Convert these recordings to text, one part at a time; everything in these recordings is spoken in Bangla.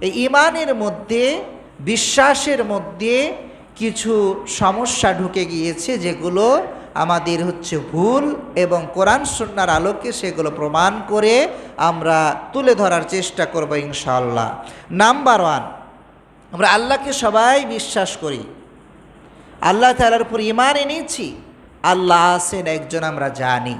এই ইমানের মধ্যে, বিশ্বাসের মধ্যে কিছু সমস্যা ঢুকে গিয়েছে যেগুলো আমাদের হচ্ছে ভুল এবং কোরআন সন্ন্যার আলোকে সেগুলো প্রমাণ করে আমরা তুলে ধরার চেষ্টা করব ইনশাল্লাহ নাম্বার ওয়ান, আমরা আল্লাহকে সবাই বিশ্বাস করি। আল্লাহ তালার উপর ইমান এনেছি, আল্লাহ আছেন একজন আমরা জানি।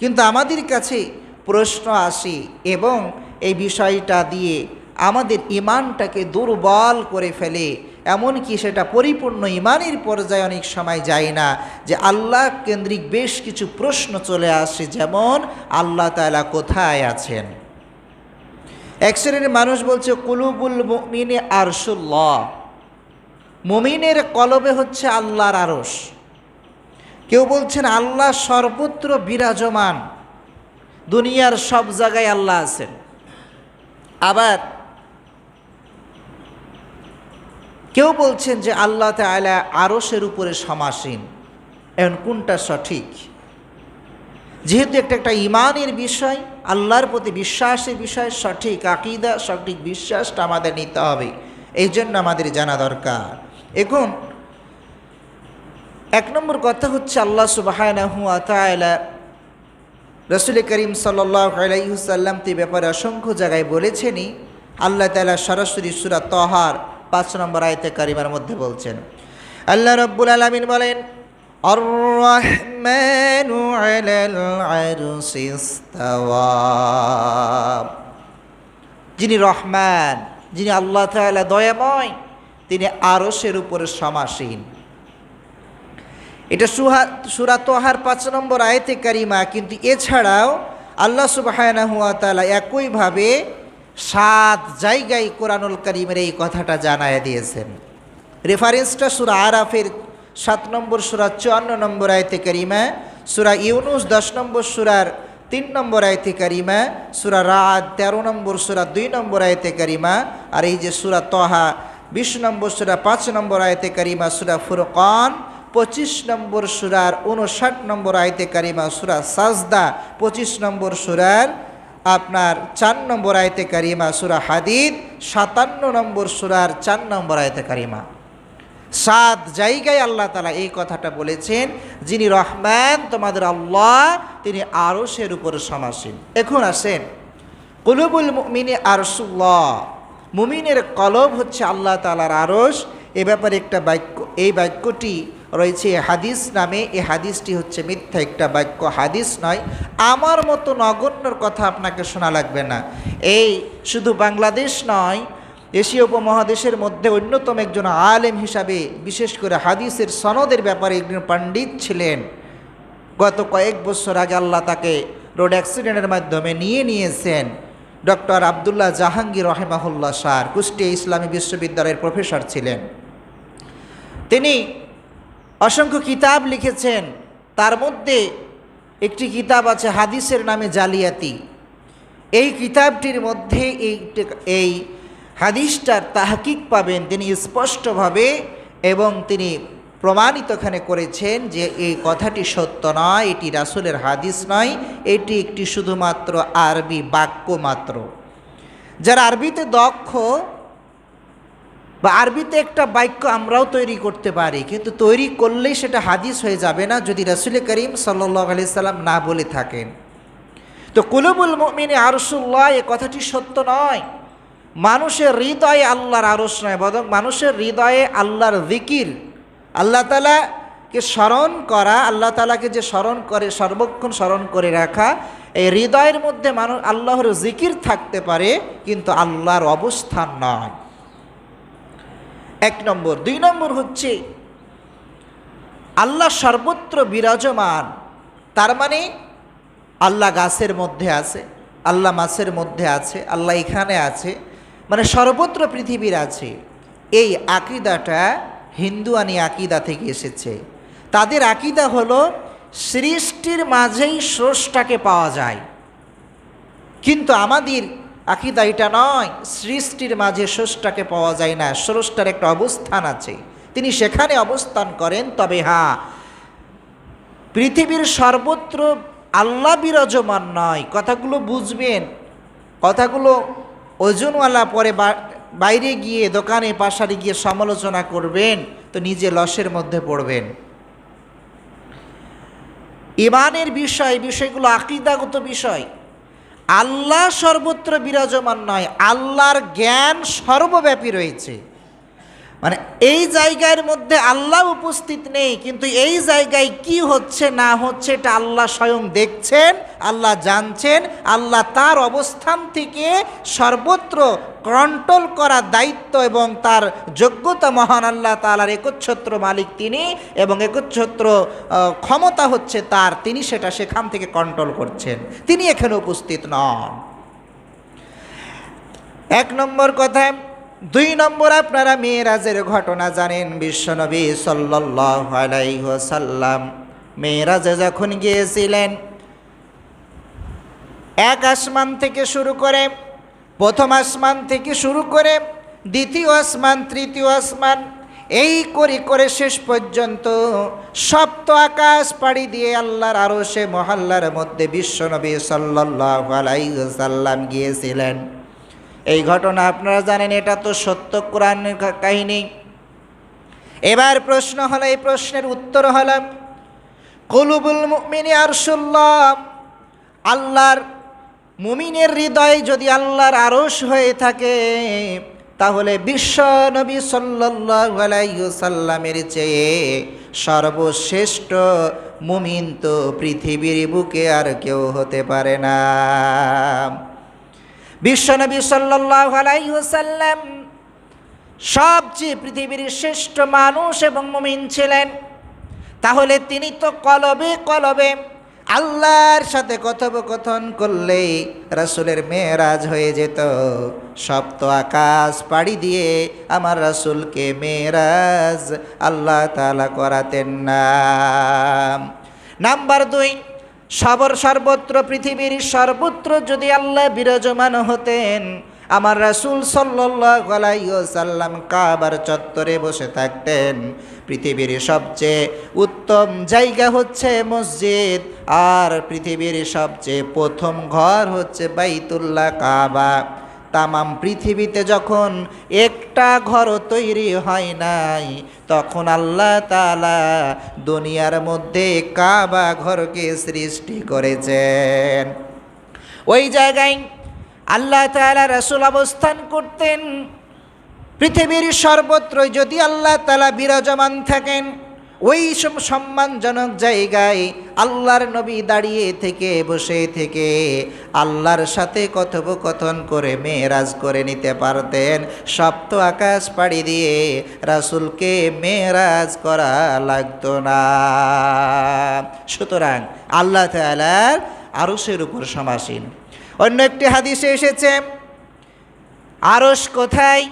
কিন্তু আমাদের কাছে প্রশ্ন আসে এবং এই বিষয়টা দিয়ে আমাদের ইমানটাকে দুর্বল করে ফেলে। এমনকি সেটা পরিপূর্ণ ইমানের পর্যায়ে অনেক সময় যায় না যে আল্লাহ কেন্দ্রিক বেশ কিছু প্রশ্ন চলে আসে, যেমন, আল্লাহ তালা কোথায় আছেন? এক শ্রেণির মানুষ বলছে, কুলুবুল মুমিনে আরশুল্লাহ। মমিনের কলবে হচ্ছে আল্লাহর আরস কেউ বলছেন, আল্লাহ সর্বত্র বিরাজমান। দুনিয়ার সব জায়গায় আল্লাহ আছেন। আবার কেউ বলছেন যে আল্লাহ তালা আরসের উপরে সমাসীন। এখন কোনটা সঠিক? যেহেতু একটা একটা ইমানের বিষয়, আল্লাহর প্রতি বিশ্বাসের বিষয়, সঠিক আকিদা, সঠিক বিশ্বাসটা আমাদের নিতে হবে। এই জন্য আমাদের জানা দরকার। এখন এক নম্বর কথা হচ্ছে আল্লাহ সুবাহ রসুল করিম সাল্লাইসাল্লাম তে ব্যাপারে অসংখ্য জায়গায় বলেছেনই, আল্লাহ তালা সরাসরি সুরা তহার পাঁচ নম্বর আয়তে কারিমার মধ্যে বলছেন আল্লাহ রব্বুল আলমিন বলেন الرحمن على العرش استوى যিনি রহমান যিনি আল্লাহ তাআলা দয়াময় তিনি আরশের উপরে সমাসীন এটা সুহা সুরা তোহার পাঁচ নম্বর আয়তে কারিমা কিন্তু এছাড়াও আল্লাহ সুবাহানাহু তাআলা একইভাবে সাত জায়গায় কোরআনুল করিমের এই কথাটা জানায় দিয়েছেন। রেফারেন্সটা সুরা আরাফের সাত নম্বর সুরা, চুয়ান্ন নম্বর আয়তে করিমা, সুরা ইউনুস দশ নম্বর সুরার তিন নম্বর আয়তে কারিমা, সুরা রাত তেরো নম্বর সুরা, দুই নম্বর আয়তে করিমা, আর এই যে সুরা তহা বিশ নম্বর সুরা, পাঁচ নম্বর আয়তে করিমা, সুরা ফুরকান, পঁচিশ নম্বর সুরার উনষাট নম্বর আয়তে কারিমা, সুরা সাজদা, পঁচিশ নম্বর সুরার আপনার চার নম্বর আয়তে কারিমা সুরা হাদিদ, সাতান্ন নম্বর সুরার চার নম্বর আয়তে কারিমা। সাত জায়গায় আল্লাহ তালা এই কথাটা বলেছেন, যিনি রহমান, তোমাদের আল্লাহ, তিনি আরসের উপরে সমাসীন। এখন আসেন, কলুবুল মুমিনে আরসুল্লাহ, মুমিনের কলব হচ্ছে আল্লাহ তালার আরস এ ব্যাপারে একটা বাক্য, এই বাক্যটি রয়েছে হাদিস নামে এই হাদিসটি হচ্ছে মিথ্যা একটা বাক্য, হাদিস নয়। আমার মতো নগণ্যর কথা আপনাকে শোনা লাগবে না। এই শুধু বাংলাদেশ নয়, এশীয় উপমহাদেশের মধ্যে অন্যতম একজন আলেম হিসাবে, বিশেষ করে হাদিসের সনদের ব্যাপারে একজন পণ্ডিত ছিলেন। গত কয়েক বছর আগে আল্লাহ তাকে রোড অ্যাক্সিডেন্টের মাধ্যমে নিয়ে নিয়েছেন। ডক্টর আবদুল্লাহ জাহাঙ্গীর রহেমাহুল্লাহ সার কুষ্টিয়া ইসলামী বিশ্ববিদ্যালয়ের প্রফেসর ছিলেন। তিনি অসংখ্য কিতাব লিখেছেন। তার মধ্যে একটি কিতাব আছে হাদিসের নামে জালিয়াতি। এই কিতাবটির মধ্যে এই এই হাদিসটার তাহকিক পাবেন তিনি স্পষ্টভাবে এবং তিনি প্রমাণিত এখানে করেছেন যে এই কথাটি সত্য নয়, এটি রাসুলের হাদিস নয়, এটি একটি শুধুমাত্র আরবি বাক্য মাত্র। যারা আরবিতে দক্ষ বা আরবিতে একটা বাক্য আমরাও তৈরি করতে পারি, কিন্তু তৈরি করলেই সেটা হাদিস হয়ে যাবে না যদি রাসুল করিম সাল্লাহ আলি সাল্লাম না বলে থাকেন। তো কুলুবুল মিনে আরসুল্লাহ, এ কথাটি সত্য নয়। মানুষের হৃদয়ে আল্লাহর আরস নয়, বরং মানুষের হৃদয়ে আল্লাহর জিকির। আল্লাহ তালাকে স্মরণ করা, আল্লাহ তালাকে যে স্মরণ করে, সর্বক্ষণ স্মরণ করে রাখা, এই হৃদয়ের মধ্যে মানুষ আল্লাহর জিকির থাকতে পারে, কিন্তু আল্লাহর অবস্থান নয়। এক নম্বর। দুই নম্বর হচ্ছে, আল্লাহ সর্বত্র বিরাজমান, তার মানে আল্লাহ গাছের মধ্যে আছে, আল্লাহ মাছের মধ্যে আছে, আল্লাহ এখানে আছে মানে সর্বত্র পৃথিবীর আছে। এই আকিদাটা হিন্দুয়ানি আকিদা থেকে এসেছে। তাদের আকিদা হলো, সৃষ্টির মাঝেই স্রষ্টাকে পাওয়া যায়। কিন্তু আমাদের আকিদা এটা নয়, সৃষ্টির মাঝে স্রষ্টাকে পাওয়া যায় না, স্রষ্টার একটা অবস্থান আছে। তিনি সেখানে অবস্থান করেন, তবে হ্যাঁ পৃথিবীর সর্বত্র আল্লাহ বিরাজমান নয়, কথাগুলো বুঝবেন। কথাগুলো ওজনওয়ালা পরে বাইরে গিয়ে দোকানে পাশারে গিয়ে সমালোচনা করবেন, তো নিজে লসের মধ্যে পড়বেন। ইমানের বিষয়, বিষয়গুলো আকিদাগত বিষয়। আল্লাহ সর্বত্র বিরাজমান নয় আল্লাহর জ্ঞান সর্বব্যাপী রয়েছে। মানে এই জায়গার মধ্যে আল্লাহ উপস্থিত নেই, কিন্তু এই জায়গায় কি হচ্ছে না হচ্ছে এটা আল্লাহ স্বয়ং দেখছেন, আল্লাহ জানছেন, আল্লাহ তার অবস্থান থেকে সর্বত্র কন্ট্রোল করার দায়িত্ব এবং তার যোগ্যতা মহান আল্লাহ তালার একচ্ছত্র মালিক তিনি এবং একচ্ছত্র ক্ষমতা হচ্ছে তার, তিনি সেটা সেখান থেকে কন্ট্রোল করছেন। তিনি এখানে উপস্থিত নন। এক নম্বর কথা দুই নম্বর আপনারা মেয়েরাজের ঘটনা জানেন বিশ্বনবী সাল্লাম মেয়েরাজে যখন গিয়েছিলেন, এক আসমান থেকে শুরু করে, প্রথম আসমান থেকে শুরু করে, দ্বিতীয় আসমান, তৃতীয় আসমান, এই করে করে শেষ পর্যন্ত সপ্ত আকাশ পাড়ি দিয়ে আল্লাহর আরও সে মহল্লার মধ্যে বিশ্বনবী সাল্লাহ আলাইসাল্লাম গিয়েছিলেন। এই ঘটনা আপনারা জানেন, এটা তো সত্য কোরআন কাহিনী। এবার প্রশ্ন হলো, এই প্রশ্নের উত্তর হলো, কলুবুল মুমিনী আরশুল্লাহ আল্লাহর মুমিনের হৃদয় যদি আল্লাহর আরশ হয়ে থাকে, তাহলে বিশ্ব নবী সাল্লামের চেয়ে সর্বশ্রেষ্ঠ মুমিন তো পৃথিবীর বুকে আর কেউ হতে পারে না। বিশ্বনবী সাল্লাহ আলাইসাল্লাম সবচেয়ে পৃথিবীর শ্রেষ্ঠ মানুষ এবং মুমিন ছিলেন। তাহলে তিনি তো কলবে কলবে আল্লাহর সাথে কথোপকথন করলেই রাসুলের মেয়েরাজ হয়ে যেত। সপ্ত আকাশ পাড়ি দিয়ে আমার রাসুলকে মেয়েরাজ আল্লাহ তালা করাতেন না নাম্বার দুই সবর সর্বত্র পৃথিবীর সর্বত্র যদি আল্লাহ বিরাজমান হতেন, আমার রাসুল সাল্লাম কাবার চত্বরে বসে থাকতেন। পৃথিবীর সবচেয়ে উত্তম জায়গা হচ্ছে মসজিদ, আর পৃথিবীর সবচেয়ে প্রথম ঘর হচ্ছে বাইতুল্লাহ কাবা। তামাম পৃথিবীতে যখন একটা ঘরও তৈরি হয় নাই, তখন আল্লাহ তালা দুনিয়ার মধ্যে কাবা ঘরকে সৃষ্টি করেছেন। ওই জায়গায় আল্লাহ তালা রসুল অবস্থান করতেন। পৃথিবীর সর্বত্র যদি আল্লাহ তালা বিরাজমান থাকেন ওই সব সম্মানজনক জায়গায় আল্লাহর নবী দাঁড়িয়ে থেকে, বসে থেকে আল্লাহর সাথে কথোপকথন করে, মেয়েরাজ করে নিতে পারতেন। সপ্ত আকাশ পাড়ি দিয়ে রাসুলকে মেয়েরাজ করা লাগতো না। সুতরাং আল্লাহ তালার আরসের উপর সমাসীন। অন্য একটি হাদিসে এসেছে আরস কোথায়?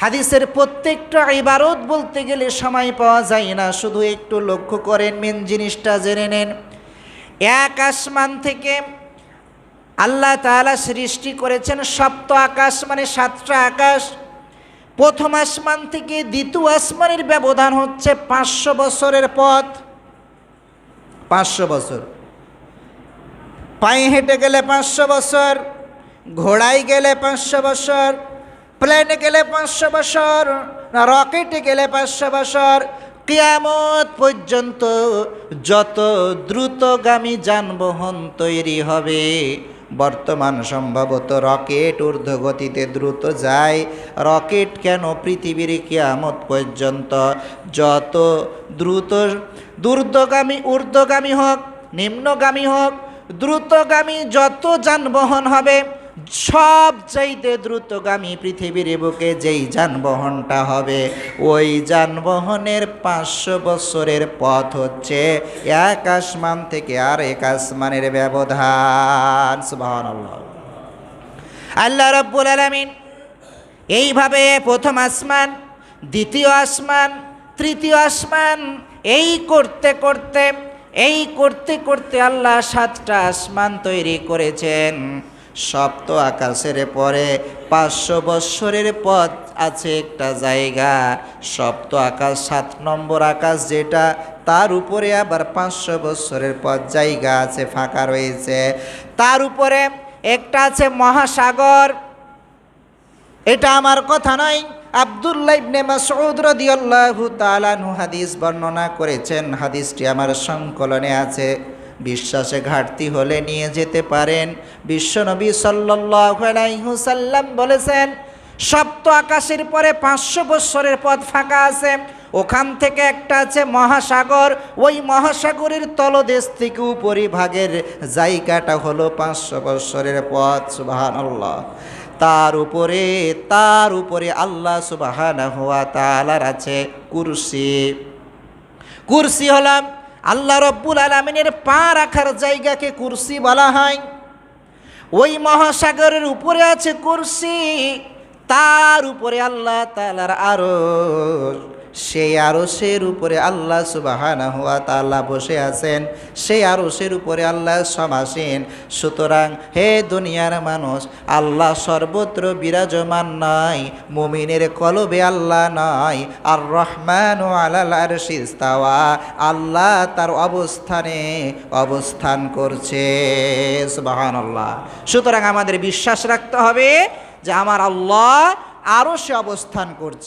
হাদিসের প্রত্যেকটা ইবারত বলতে গেলে সময় পাওয়া যায় না, শুধু একটু লক্ষ্য করেন মেন জিনিসটা জেনে নেন। এক আসমান থেকে আল্লাহ তাআলা সৃষ্টি করেছেন সপ্ত আকাশ মানে সাতটা আকাশ। প্রথম আসমান থেকে দ্বিতীয় আসমানের ব্যবধান হচ্ছে পাঁচশো বছরের পথ। পাঁচশো বছর। পায়ে হেঁটে গেলে পাঁচশো বছর, ঘোড়ায় গেলে পাঁচশো বছর প্লেনে গেলে পাঁচশো বছর রকেটে গেলে পাঁচশো বছর, কিয়ামত পর্যন্ত যত দ্রুতগামী যানবাহন তৈরি হবে, বর্তমান সম্ভবত রকেট ঊর্ধ্বগতিতে দ্রুত যায়। রকেট কেন পৃথিবীর কিয়ামত পর্যন্ত যত দ্রুত দ্রুতগামী ঊর্ধ্বগামী হোক, নিম্নগামী হোক, দ্রুতগামী যত যানবাহন হবে সব চাইতে দ্রুতগামী পৃথিবীর বুকে যেই যানবাহনটা হবে, ওই যানবাহনের পাঁচশো বছরের পথ হচ্ছে এক আসমান থেকে আর এক আসমানের ব্যবধান। আল্লাহ রব্বুল আলমিন এইভাবে প্রথম আসমান, দ্বিতীয় আসমান, তৃতীয় আসমান, এই করতে করতে, এই করতে করতে আল্লাহ সাতটা আসমান তৈরি করেছেন। সপ্ত আকাশের পরে পাঁচশো বৎসরের পথ আছে একটা জায়গা। সপ্ত আকাশ, সাত নম্বর আকাশ যেটা, তার উপরে আবার পাঁচশো বৎসরের পথ জায়গা আছে, ফাঁকা রয়েছে। তার উপরে একটা আছে মহাসাগর। এটা আমার কথা নয়, আব্দুল্লাহ ইবনে মাসউদ রাদিয়াল্লাহু তাআলা হাদিস বর্ণনা করেছেন। হাদিসটি আমার সংকলনে আছে। বিশ্বাসে ঘাটতি হলে নিয়ে যেতে পারেন। বিশ্বনবী সাল্লাল্লাহু আলাইহি সাল্লাম বলেছেন, সপ্ত আকাশের পরে পাঁচশো বৎসরের পথ ফাঁকা আছে। ওখান থেকে একটা আছে মহাসাগর। ওই মহাসাগরের তলদেশ থেকে উপরিভাগের জায়গাটা হলো পাঁচশো বৎসরের পথ, সুবহানাল্লাহ। তার উপরে তার উপরে আল্লাহ তাআলার আছে কুরসি। কুরসি হলাম আল্লাহ রব্বুল আলমিনের পা রাখার জায়গাকে কুরসি বলা হয়। ওই মহাসাগরের উপরে আছে কুরসি, তার উপরে আল্লাহ তালার আরও সেই আরসের উপরে আল্লাহ সুবাহানা হুয়া তাল্লাহ বসে আছেন, সেই আরসের উপরে আল্লাহ সমাসীন। সুতরাং হে দুনিয়ার মানুষ, আল্লাহ সর্বত্র বিরাজমান নয় মুমিনের কলবে আল্লাহ নয় আর রহমান ও আলাল আরশিস্তাওয়া আল্লাহ তার অবস্থানে অবস্থান করছে সুবাহান আল্লাহ সুতরাং আমাদের বিশ্বাস রাখতে হবে যে আমার আল্লাহ আরও সে অবস্থান করছে।